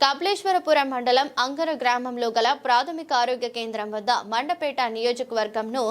కపిలేశ్వరపురం మండలం అంగర గ్రామంలో గల ప్రాథమిక ఆరోగ్య కేంద్రం వద్ద మండపేట నియోజకవర్గంను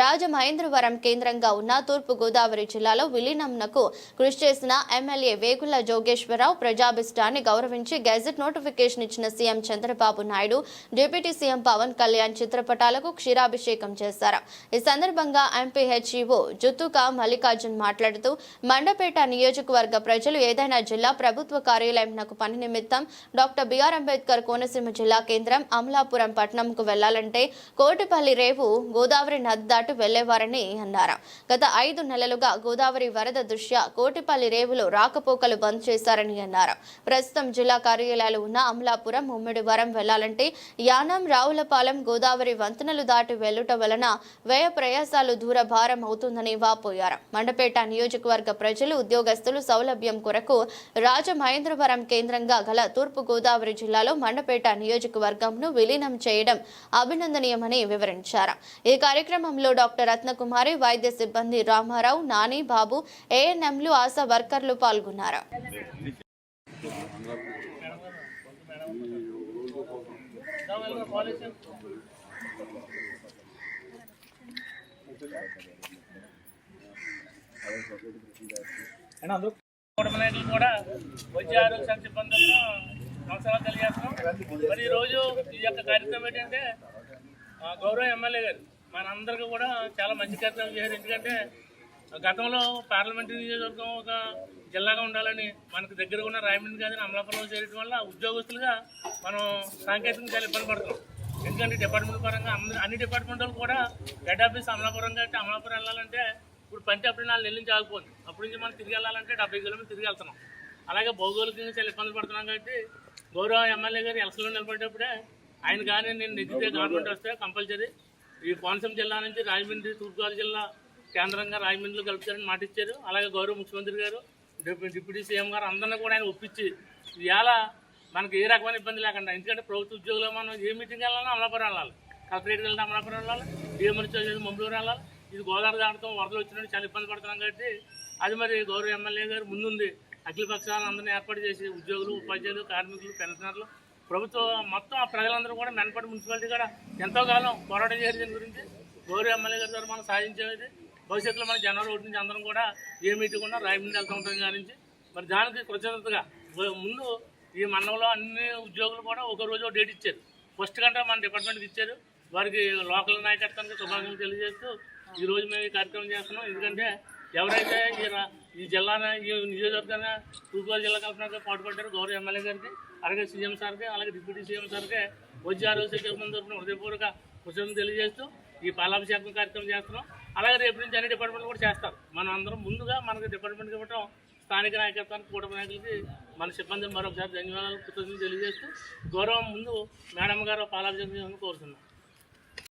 రాజమహేంద్రవరం కేంద్రంగా ఉన్న తూర్పు గోదావరి జిల్లాలో విలీనంనకు కృషి చేసిన ఎమ్మెల్యే వేగుల జోగేశ్వరరావు ప్రజాభిష్టాన్ని గౌరవించి గెజెట్ నోటిఫికేషన్ ఇచ్చిన CM Chandrababu Naidu deputy CM Pawan Kalyan చిత్రపటాలకు క్షీరాభిషేకం చేశారు. ఈ సందర్భంగా ఎంపీహెచ్ఈఓ జుత్తుక మల్లికార్జున్ మాట్లాడుతూ మండపేట నియోజకవర్గ ప్రజలు ఏదైనా జిల్లా ప్రభుత్వ కార్యాలయంకు పని నిమిత్తం doctor doctor BR Ambedkar Konaseema జిల్లా కేంద్రం అమలాపురం పట్టణంకు వెళ్ళాలంటే కోటిపల్లి రేవు గోదావరి నది దాటి వెళ్ళేవారని అన్నారు. గత ఐదు నెలలుగా గోదావరి వరద దృష్ట్యా కోటిపల్లి రేవులో రాకపోకలు బంద్ చేశారని అన్నారు. ప్రస్తుతం జిల్లా కార్యాలయాలు ఉన్న అమలాపురం ఉమ్మిడివరం వెళ్ళాలంటే యానం రావులపాలెం గోదావరి వంతెనలు దాటి వెళ్ళుట వలన వ్యయ ప్రయాసాలు దూర భారం అవుతుందని వాపోయారు. మండపేట నియోజకవర్గ ప్రజలు ఉద్యోగస్తులు సౌలభ్యం కొరకు రాజమహేంద్రవరం కేంద్రంగా గల తూర్పు గోదావరి జిల్లాలో మండపేట నియోజకవర్గంను విలీనం చేయడం అభినందనీయమని వివరించారు. ఈ కార్యక్రమంలో డాక్టర్ రత్నకుమారి వైద్య సిబ్బంది రామారావు నాని బాబు ఏఎన్ఎంలు ఆశా వర్కర్లు పాల్గొన్నారు. కూడా వైద్య ఆరోగ్య శాఖ నమస్కారాలు తెలియజేస్తున్నాం. మరి ఈరోజు ఈ యొక్క కార్యక్రమం ఏంటంటే గౌరవ ఎమ్మెల్యే గారు మనందరికీ కూడా చాలా మంచి కార్యక్రమం చేశారు. ఎందుకంటే గతంలో పార్లమెంటరీ నియోజకవర్గం ఒక జిల్లాగా ఉండాలని మనకు దగ్గర ఉన్న రాయమండ్రి గారిని అమలాపురం చేరడం వల్ల ఉద్యోగస్తులుగా మనం సాంకేతికంగా చాలా ఇబ్బంది పడుతున్నాం. ఎందుకంటే డిపార్ట్మెంట్ పరంగా అన్ని డిపార్ట్మెంట్లు కూడా హెడ్ ఆఫీస్ అమలాపురం కాబట్టి అమలాపురం వెళ్ళాలంటే ఇప్పుడు పంచి అప్పుడు నాలుగు నెలల నుంచి ఆగిపోతుంది. అప్పటి నుంచి మనం తిరిగి వెళ్ళాలంటే డెబ్బై కిలోమీటర్లు తిరిగి వెళ్తున్నాం. అలాగే భౌగోళికంగా చాలా ఇబ్బంది పడుతున్నాం కాబట్టి గౌరవ ఎమ్మెల్యే గారు ఎలక్షన్లో నిలబడేటప్పుడే ఆయన కానీ నేను నెగ్గితే గవర్నమెంట్ వస్తే కంపల్సరీ ఈ కోనసీమ జిల్లా నుంచి రాజమండ్రి తూర్పుగోదావరి జిల్లా కేంద్రంగా రాజమండ్రిలో కలుపుతారని మాట ఇచ్చారు. అలాగే గౌరవ ముఖ్యమంత్రి గారు డిప్యూటీ సీఎం గారు అందరినీ కూడా ఆయన ఒప్పించి ఇవాళ మనకి ఏ రకమైన ఇబ్బంది లేకుండా ఎందుకంటే ప్రభుత్వ ఉద్యోగులు మనం ఏ మీటింగ్ వెళ్ళాలన్నా అమలాపురం వెళ్ళాలి. కలెక్టరేట్కి వెళ్తే అమలాపురం వెళ్ళాలి. డిఎంఆర్ వచ్చేది మంగళూరు వెళ్ళాలి. ఇది గోదావరి దాటడం వరదలు వచ్చినట్టు చాలా ఇబ్బంది పడుతున్నాం కాబట్టి అది మరి గౌరవ ఎమ్మెల్యే గారు ముందుంది. అఖిల పక్షాలను అందరినీ ఏర్పాటు చేసి ఉద్యోగులు ఉపాధ్యాయులు కార్మికులు పెన్షనర్లు ప్రభుత్వం మొత్తం ఆ ప్రజలందరూ కూడా మెనపడి మున్సిపాలిటీ కూడా ఎంతో కాలం పోరాటం చేసిన దీని గురించి గౌరవ ఎమ్మెల్యే గారి ద్వారా మనం సాధించేది భవిష్యత్తులో మన జనవరి ఒకటి నుంచి అందరం కూడా ఏ మీటింగ్ ఉన్నా రాయమండ్రి వెళ్తూ ఉంటాం కానించి మరి దానికి కృతజ్ఞతగా ముందు ఈ మండలంలో అన్ని ఉద్యోగులు కూడా ఒక రోజు డేట్ ఇచ్చారు. ఫస్ట్ కంటే మన డిపార్ట్మెంట్కి ఇచ్చారు. వారికి లోకల్ నాయకత్వానికి శుభాకాంక్షలు తెలియజేస్తూ ఈరోజు మేము ఈ కార్యక్రమం చేస్తున్నాం. ఎందుకంటే ఎవరైతే ఈ రా- ఈ జిల్లా ఈ తూర్పుగోదావరి జిల్లా కల్పనగా పాటుపడ్డారు గౌరవ ఎమ్మెల్యే గారికి అలాగే సీఎం సార్కి అలాగే డిప్యూటీ సీఎం సార్కి వైద్య ఆరోగ్య శాఖ తరఫున హృదయపూర్వక కృతజ్ఞతలు తెలియజేస్తూ ఈ పాలాభిషేకం కార్యక్రమం చేస్తున్నాం. అలాగే రేపు నుంచి అన్ని డిపార్ట్మెంట్లు కూడా చేస్తారు. మనం అందరం ముందుగా మనకి డిపార్ట్మెంట్కి ఇవ్వటం స్థానిక నాయకత్వానికి కూటమి నాయకులకి మన సిబ్బంది మరొకసారి ధన్యవాదాలు కృతజ్ఞతలు తెలియజేస్తూ గౌరవం ముందు మేడం గారు పాలాభిషేకం కోరుతున్నాం.